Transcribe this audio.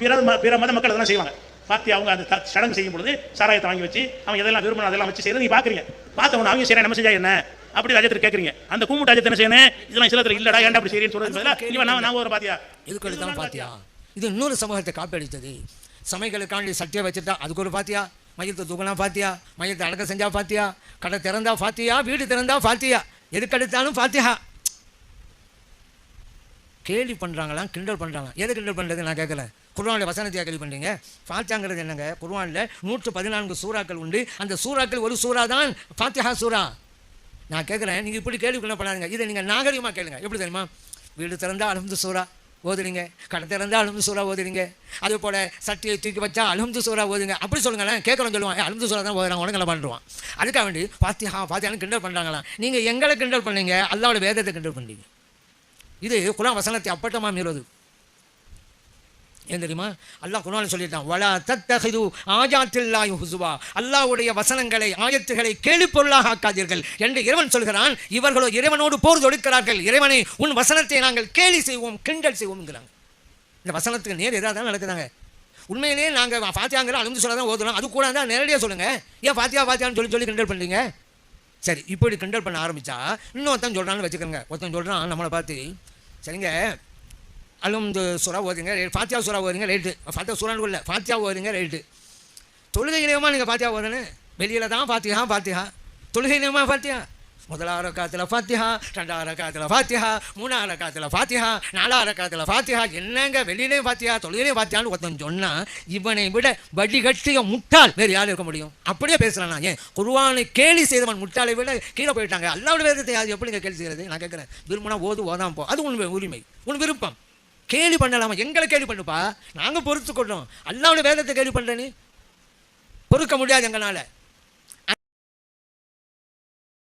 ம- பிற மத மக்கள் அதெல்லாம் செய்வாங்க. பாத்தி அவங்க அந்த சடங்கு செய்யும் பொழுது சாராயத்தை வாங்கி வச்சு அவங்க எதெல்லாம் விரும்பணும் அதெல்லாம் வச்சு செய்யறது நீங்க பாக்குறீங்க பார்த்தவங்க அவங்க சரி நம்ம செஞ்சா என்ன? அப்படி ராஜ்யத்தில் கேட்குறீங்க. அந்த கும்பிட்டு ராஜ்யத்தை என்ன செய்யணும்? இதெல்லாம் இஸ்லாத்துல இல்லடா ஏன்டா அப்படி செய்யறேன்னு சொல்றது இவன் நான் நாங்க ஒரு பாத்தியா? இதுக்கு எடுத்தாலும் பாத்தியா? இது இன்னொரு சமூகத்தை காப்பீடுத்தது. சமைகளுக்காண்டி சட்டியை வச்சுட்டா அதுக்கு ஒரு பாத்தியா? மையத்தை தூக்கலாம் பாத்தியா? மையத்தை அடக்க செஞ்சா பாத்தியா? கடை திறந்தா பாத்தியா? வீடு திறந்தா பாத்தியா? எதுக்கு எடுத்தாலும் பாத்தியா? கேள்வி பண்ணுறாங்களாம் கிண்டல் பண்ணுறாங்க எது கிண்டல் பண்ணுறது நான் கேட்கல குருவானில் வசனத்தையாக கேள்வி பண்ணுறீங்க ஃபாத்தியாங்கிறது என்னங்க? குருவானில் நூற்று பதினான்கு சூறாக்கள் உண்டு. அந்த சூறாக்கள் ஒரு சூறா தான் ஃபாத்தியா சூறா. நான் கேட்குறேன் நீங்கள் இப்படி கேள்வி பண்ண பண்ணாதுங்க. இதை நீங்கள் நாகரிகமாக கேளுங்க. எப்படி தெரியுமா? வீடு திறந்தால் அலமது சூறா ஓதுறீங்க. கடை திறந்தால் அலமது சூறா ஓதுறீங்க. அதே போல் சட்டியை தூக்கி வச்சா அலமது சூறா ஓதுங்க. அப்படி சொல்லுங்களேன். கேட்குறோம் சொல்லுவான். அலமது சூறா தான் ஓதுறாங்க உடனே பண்ணுவான். அதுக்காக வேண்டி பாத்தியா பாத்தியான்னு கிண்டல் பண்ணுறாங்களாம் நீங்கள் எங்களை கிண்டல் பண்ணீங்க. அல்லாவோட வேதத்தை கிண்டல் பண்ணீங்க இது குலாம் வசனத்தை அப்பட்டமாக மீறுவது ஏன் தெரியுமா? அல்லாஹ் குரான் சொல்லிட்டான் வலா தத்தஹிது ஆஜாத்தில்லாஹி ஹுசுவா அல்லாஹ்வுடைய வசனங்களை ஆயத்துகளை கேள்விப்பொருளாக ஆக்காதீர்கள். என்று இறைவன் சொல்கிறான் இவர்களோ இறைவனோடு போர் தொடுக்கிறார்கள். இறைவனை உன் வசனத்தை நாங்கள் கேலி செய்வோம் கிண்டல் செய்வோம்ங்கிறாங்க. இந்த வசனத்துக்கு நேர் எதாக தான் நடக்குதாங்க. உண்மையிலேயே நாங்கள் ஃபாத்தியாங்கிற அழுந்து சொல்ல தான் ஓதுறோம். அது கூட தான் நேரடியாக சொல்லுங்கள் ஏன் ஃபாத்தியா ஃபாத்தியான்னு சொல்லி சொல்லி கிண்டல் பண்ணுறீங்க சரி இப்படி கிண்டல் பண்ண ஆரம்பித்தா இன்னொருத்தன் சொல்கிறான்னு வச்சுக்கோங்க. ஒருத்தன் சொல்கிறான் நம்மளை பார்த்து சரிங்க அலுந்து சுறா ஓதுங்க ஃபாத்தியா சுறா ஓதுங்க ரைட்டு ஃபாத்தியா சுறான்னு இல்லை ஃபாத்தியா ஓதுங்க ரைட்டு தொழுகை நியமமாக நீங்கள் ஃபாத்தியா ஓதுன்னு வெளியில் தான் ஃபாத்தியா ஃபாத்தியா. தொழுகை நியமாக ஃபாத்தியா? முதலாவது ரக்காத்தில் ஃபாத்தியா ரெண்டாவது ரக்காத்தில் ஃபாத்தியா மூணாவது ரக்காத்தில் ஃபாத்தியா நாலாவது ரக்காத்தில் ஃபாத்தியா என்னங்க வெளியிலையும் ஃபாத்தியா தொழிலையும் ஃபாத்தியான்னு ஒருத்தன் சொன்னால் இவனை விட வடிகட்டிய முட்டாள் வேறு யார் இருக்க முடியும்? அப்படியே பேசுகிறேன் நான் ஏன்? குருவானை கேலி செய்தவன் முட்டாளை விட கீழே போயிட்டாங்க. அல்லாவோட வேதத்தை அது எப்படிங்க கேள்வி செய்கிறது நான் கேட்குறேன் விரும்பினா ஓது ஓதான் போ. அது உன் உரிமை. உன் விருப்பம். கேலி பண்ணலாமா? எங்களை கேலி பண்ணுப்பா? நாங்கள் பொறுத்துக்கொள்ளோம் அல்லாவோட வேதத்தை கேள்வி பண்ணுற நீ? பொறுக்க முடியாது எங்களால்.